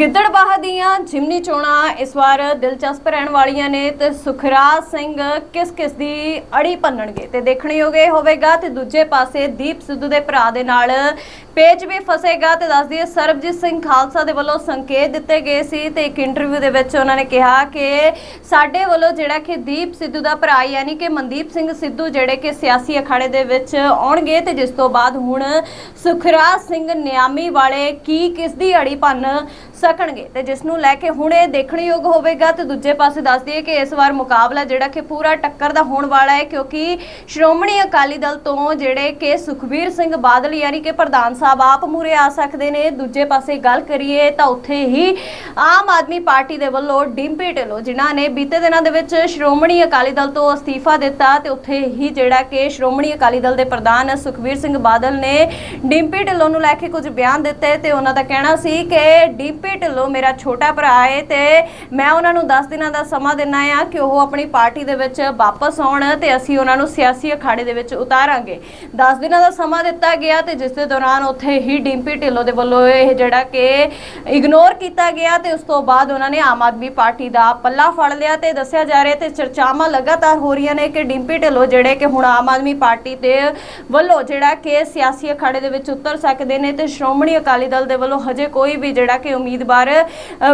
ਗਿੱਦੜਬਾਹ ਦੀਆਂ ਜਿਮਨੀ ਚੋਣਾਂ ਇਸ ਵਾਰ ਦਿਲਚਸਪ ਰਹਿਣ ਵਾਲੀਆਂ ਨੇ ਤੇ ਸੁਖਰਾਜ ਸਿੰਘ ਕਿਸ ਕਿਸ ਦੀ ਅੜੀ ਭੰਨਣਗੇ ਤੇ ਦੇਖਣਯੋਗ ਇਹ ਹੋਵੇਗਾ ਤੇ ਦੂਜੇ ਪਾਸੇ ਦੀਪ ਸਿੱਧੂ ਦੇ ਭਰਾ ਦੇ ਨਾਲ ਪੇਜ ਵੀ ਫਸੇਗਾ ਤੇ ਦੱਸ ਦਈਏ ਸਰਬਜੀਤ ਸਿੰਘ ਖਾਲਸਾ ਦੇ ਵੱਲੋਂ ਸੰਕੇਤ ਦਿੱਤੇ ਗਏ ਸੀ ਤੇ ਇੱਕ ਇੰਟਰਵਿਊ ਦੇ ਵਿੱਚ ਉਹਨਾਂ ਨੇ ਕਿਹਾ ਕਿ ਸਾਡੇ ਵੱਲੋਂ ਜਿਹੜਾ ਕਿ ਦੀਪ ਸਿੱਧੂ ਦਾ ਭਰਾ, ਯਾਨੀ ਕਿ ਮਨਦੀਪ ਸਿੰਘ ਸਿੱਧੂ ਜਿਹੜੇ ਕਿ ਸਿਆਸੀ ਅਖਾੜੇ ਦੇ ਵਿੱਚ ਆਉਣਗੇ ਤੇ ਜਿਸ ਤੋਂ ਬਾਅਦ ਹੁਣ ਸੁਖਰਾਜ ਸਿੰਘ ਨਿਆਮੀ ਵਾਲੇ ਕੀ ਕਿਸ ਦੀ ਅੜੀ ਭੰਨ ਸਕਣਗੇ ਤੇ ਜਿਸ ਨੂੰ ਲੈ ਕੇ ਹੁਣ ਇਹ ਦੇਖਣਯੋਗ ਹੋਵੇਗਾ ਤੇ ਦੂਜੇ ਪਾਸੇ ਦੱਸ ਦਈਏ ਕਿ ਇਸ ਵਾਰ ਮੁਕਾਬਲਾ ਜਿਹੜਾ ਕਿ ਪੂਰਾ ਟੱਕਰ ਦਾ ਹੋਣ ਵਾਲਾ ਹੈ, ਕਿਉਂਕਿ ਸ਼੍ਰੋਮਣੀ ਅਕਾਲੀ ਦਲ ਤੋਂ ਜਿਹੜੇ ਕਿ ਸੁਖਬੀਰ ਸਿੰਘ ਬਾਦਲ, ਯਾਨੀ ਕਿ ਪ੍ਰਧਾਨ ਸਾਹਿਬ ਆਪ ਮੂਰੇ ਆ ਸਕਦੇ ਨੇ। ਦੂਜੇ ਪਾਸੇ ਗੱਲ ਕਰੀਏ ਤਾਂ ਉੱਥੇ ਹੀ ਆਮ ਆਦਮੀ ਪਾਰਟੀ ਦੇ ਵੱਲੋਂ ਡਿੰਪੀ ਢਿੱਲੋਂ ਜਿਨ੍ਹਾਂ ਨੇ ਬੀਤੇ ਦਿਨਾਂ ਦੇ ਵਿੱਚ ਸ਼੍ਰੋਮਣੀ ਅਕਾਲੀ ਦਲ ਤੋਂ ਅਸਤੀਫਾ ਦਿੱਤਾ ਤੇ ਉੱਥੇ ਹੀ ਜਿਹੜਾ ਕਿ ਸ਼੍ਰੋਮਣੀ ਅਕਾਲੀ ਦਲ ਦੇ ਪ੍ਰਧਾਨ ਸੁਖਬੀਰ ਸਿੰਘ ਬਾਦਲ ਨੇ ਡਿੰਪੀ ਢਿੱਲੋਂ ਨੂੰ ਲੈ ਕੇ ਕੁਝ ਬਿਆਨ ਦਿੱਤੇ ਤੇ ਉਹਨਾਂ ਦਾ ਕਹਿਣਾ ਸੀ ਕਿ ਡਿੰਪੀ ਢਿੱਲੋਂ ਮੇਰਾ ਛੋਟਾ ਭਰਾ ਹੈ ਤੇ ਮੈਂ ਉਹਨਾਂ ਨੂੰ 10 ਦਿਨਾਂ ਦਾ ਸਮਾਂ ਦਿੰਨਾ ਆ ਕਿ ਉਹ ਆਪਣੀ ਪਾਰਟੀ ਦੇ ਵਿੱਚ ਵਾਪਸ ਆਉਣ ਤੇ ਅਸੀਂ ਉਹਨਾਂ ਨੂੰ ਸਿਆਸੀ ਅਖਾੜੇ ਦੇ ਵਿੱਚ ਉਤਾਰਾਂਗੇ। 10 ਦਿਨਾਂ ਦਾ ਸਮਾਂ ਦਿੱਤਾ ਗਿਆ ਤੇ ਜਿਸ ਦੇ ਦੌਰਾਨ ਉੱਥੇ ਹੀ ਡਿੰਪੀ ਢਿੱਲੋਂ ਦੇ ਵੱਲੋਂ ਇਹ ਜਿਹੜਾ ਕਿ ਇਗਨੋਰ ਕੀਤਾ ਗਿਆ ਤੇ ਉਸ ਤੋਂ ਬਾਅਦ ਉਹਨਾਂ ਨੇ ਆਮ ਆਦਮੀ ਪਾਰਟੀ ਦਾ ਪੱਲਾ ਫੜ ਲਿਆ ਤੇ ਦੱਸਿਆ ਜਾ ਰਿਹਾ ਤੇ ਚਰਚਾਵਾਂ ਲਗਾਤਾਰ ਹੋ ਰਹੀਆਂ ਨੇ ਕਿ ਡਿੰਪੀ ਢਿੱਲੋਂ ਜਿਹੜੇ ਕਿ ਹੁਣ ਆਮ ਆਦਮੀ ਪਾਰਟੀ ਦੇ ਵੱਲੋਂ ਜਿਹੜਾ ਕਿ ਸਿਆਸੀ ਅਖਾੜੇ ਦੇ ਵਿੱਚ ਉਤਰ ਸਕਦੇ ਨੇ ਤੇ ਸ਼੍ਰੋਮਣੀ ਅਕਾਲੀ ਦਲ ਦੇ ਵੱਲੋਂ ਹਜੇ ਕੋਈ ਵੀ ਜਿਹੜਾ ਕਿ ਉਮੀਦਵਾਰ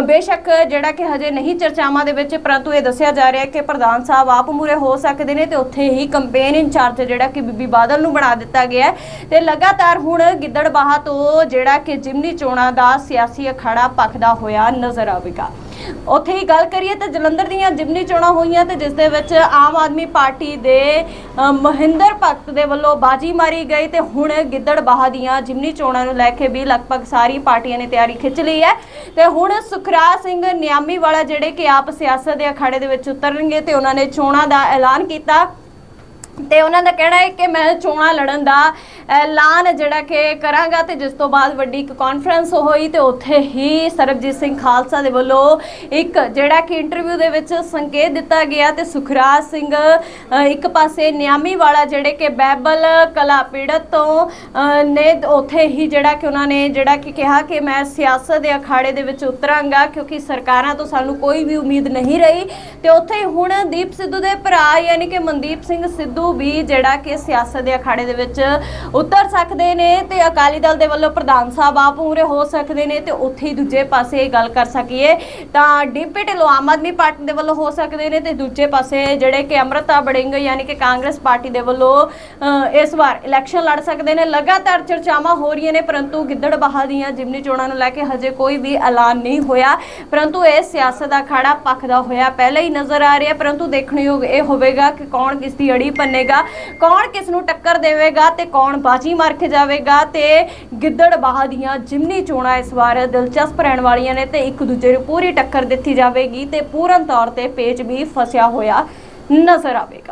ਬੇਸ਼ੱਕ ਜਿਹੜਾ ਕਿ ਹਜੇ ਨਹੀਂ ਚਰਚਾਵਾਂ ਦੇ ਵਿੱਚ, ਪਰੰਤੂ ਇਹ ਦੱਸਿਆ ਜਾ ਰਿਹਾ ਕਿ ਪ੍ਰਧਾਨ ਸਾਹਿਬ ਆਪ ਮੂਰੇ ਹੋ ਸਕਦੇ ਨੇ ਤੇ ਉੱਥੇ ਹੀ ਕੰਪੇਨ ਇੰਚਾਰਜ ਜਿਹੜਾ ਕਿ ਬੀਬੀ ਬਾਦਲ ਨੂੰ ਬਣਾ ਦਿੱਤਾ ਗਿਆ ਹੈ ਤੇ ਲਗਾਤਾਰ ਹੁਣ ਗਿੱਦੜਬਾਹਾ ਤੋਂ ਜਿਹੜਾ ਕਿ ਜਿਮਨੀ ਚੋਣਾਂ ਦਾ ਸਿਆਸੀ ਅਖਾੜਾ ਪੱਕਦਾ ਹੋਇਆ ਨਜ਼ਰ ਆਵੇਗਾ। ਉੱਥੇ ਹੀ ਗੱਲ ਕਰੀਏ ਤਾਂ ਜਲੰਧਰ ਦੀਆਂ ਜਿਮਨੀ ਚੋਣਾਂ ਹੋਈਆਂ ਤੇ ਜਿਸ ਦੇ ਵਿੱਚ ਆਮ ਆਦਮੀ ਪਾਰਟੀ ਦੇ ਮਹਿੰਦਰ ਭਗਤ ਦੇ ਵੱਲੋਂ ਬਾਜੀ ਮਾਰੀ ਗਈ ਤੇ ਹੁਣ ਗਿੱਦੜਬਾਹਾ ਦੀਆਂ ਜਿਮਨੀ ਚੋਣਾਂ ਨੂੰ ਲੈ ਕੇ ਵੀ ਲਗਭਗ ਸਾਰੀ ਪਾਰਟੀਆਂ ਨੇ ਤਿਆਰੀ ਖਿੱਚ ਲਈ ਹੈ। ਤੇ ਹੁਣ ਸੁਖਰਾਜ ਸਿੰਘ ਨਿਆਮੀ ਵਾਲਾ ਜਿਹੜੇ ਕਿ ਆਪ ਸਿਆਸਤ ਦੇ ਅਖਾੜੇ ਦੇ ਵਿੱਚ ਉਤਰਨਗੇ ਤੇ ਉਹਨਾਂ ਨੇ ਚੋਣਾਂ ਦਾ ਐਲਾਨ ਕੀਤਾ। ਤੇ ਉਹਨਾਂ ਦਾ ਕਹਿਣਾ ਹੈ ਕਿ ਮੈਂ ਚੋਣਾਂ ਲੜਨ ਦਾ ਐਲਾਨ ਜਿਹੜਾ ਕਿ ਕਰਾਂਗਾ ਤੇ ਜਿਸ ਤੋਂ ਬਾਅਦ ਵੱਡੀ ਇੱਕ ਕਾਨਫਰੰਸ ਹੋਈ ਤੇ ਉੱਥੇ ਹੀ ਸਰਬਜੀਤ ਸਿੰਘ ਖਾਲਸਾ ਦੇ ਵੱਲੋਂ ਇੱਕ ਜਿਹੜਾ ਕਿ ਇੰਟਰਵਿਊ ਦੇ ਵਿੱਚ ਸੰਕੇਤ ਦਿੱਤਾ ਗਿਆ ਤੇ ਸੁਖਰਾਜ ਸਿੰਘ ਇੱਕ ਪਾਸੇ ਨਿਆਮੀ ਵਾਲਾ ਜਿਹੜੇ ਕਿ ਬੈਬਲ ਕਲਾ ਪੀੜਤ ਤੋਂ ਨੇ ਉੱਥੇ ਹੀ ਜਿਹੜਾ ਕਿ ਉਹਨਾਂ ਨੇ ਜਿਹੜਾ ਕਿ ਕਿਹਾ ਕਿ ਮੈਂ ਸਿਆਸਤ ਦੇ ਅਖਾੜੇ ਦੇ ਵਿੱਚ ਉਤਰਾਂਗਾ ਕਿਉਂਕਿ ਸਰਕਾਰਾਂ ਤੋਂ ਸਾਨੂੰ ਕੋਈ ਵੀ ਉਮੀਦ ਨਹੀਂ ਰਹੀ ਤੇ ਉੱਥੇ ਹੁਣ ਦੀਪ ਸਿੱਧੂ ਦੇ ਭਰਾ ਯਾਨੀ ਕਿ ਮਨਦੀਪ ਸਿੰਘ ਸਿੱਧੂ ਵੀ ਜਿਹੜਾ ਕਿ ਸਿਆਸਤ ਦੇ ਅਖਾੜੇ ਦੇ ਵਿੱਚ ਉਤਰ ਸਕਦੇ ਨੇ ਤੇ ਅਕਾਲੀ ਦਲ ਦੇ ਵੱਲੋਂ ਪ੍ਰਧਾਨ ਸਾਹਿਬ ਆਪ ਪੂਰੇ ਹੋ ਸਕਦੇ ਨੇ ਤੇ ਉੱਥੇ ਹੀ ਦੂਜੇ ਪਾਸੇ ਗੱਲ ਕਰ ਸਕੀਏ ਤਾਂ D P Dhillon Aam Aadmi party ਦੇ ਵੱਲੋਂ ਹੋ ਸਕਦੇ ਨੇ ਤੇ ਦੂਜੇ ਪਾਸੇ ਜਿਹੜੇ ਕਿ ਅਮਰਤਾ ਬੜਿੰਗ ਯਾਨੀ ਕਿ ਕਾਂਗਰਸ ਪਾਰਟੀ ਦੇ ਵੱਲੋਂ ਅ, ਇਸ ਵਾਰ ਇਲੈਕਸ਼ਨ ਲੜ ਸਕਦੇ ਨੇ। ਲਗਾਤਾਰ ਚਰਚਾਵਾਂ ਹੋ ਰਹੀਆਂ ਨੇ ਪਰੰਤੂ ਗਿੱਦੜਬਾਹਾ ਦੀਆਂ ਜਿਮਨੀ ਚੋਣਾਂ ਨੂੰ ਲੈ ਕੇ ਹਜੇ ਕੋਈ ਵੀ ਐਲਾਨ ਨਹੀਂ ਹੋਇਆ। ਪਰੰਤੂ ਇਹ ਸਿਆਸਤ ਦਾ ਅਖਾੜਾ ਪੱਕਦਾ ਹੋਇਆ ਪਹਿਲਾਂ ਹੀ ਨਜ਼ਰ ਆ ਰਿਹਾ। ਪਰੰਤੂ ਦੇਖਣਯੋਗ ਇਹ ਹੋਵੇਗਾ ਕਿ ਕੌਣ ਕਿਸ ਦੀ ਅੜੀ ਪੰਨੇਗਾ ਕੌਣ ਕਿਸ ਨੂੰ ਟੱਕਰ ਦੇਵੇਗਾ ਤੇ ਕੌਣ ਬਾਜੀ ਮਾਰ ਕੇ ਜਾਵੇਗਾ? ਤੇ ਗਿੱਦੜਬਾਹਾ ਦੀਆਂ ਜਿਮਨੀ ਚੋਣਾਂ ਇਸ ਵਾਰ ਦਿਲਚਸਪ ਰਹਿਣ ਵਾਲੀਆਂ ਨੇ ਤੇ ਇੱਕ ਦੂਜੇ ਨੂੰ ਪੂਰੀ ਟੱਕਰ ਦਿੱਤੀ ਜਾਵੇਗੀ ਤੇ ਪੂਰਨ ਤੌਰ ਤੇ ਪੇਚ ਵੀ ਫਸਿਆ ਹੋਇਆ ਨਜ਼ਰ ਆਵੇਗਾ।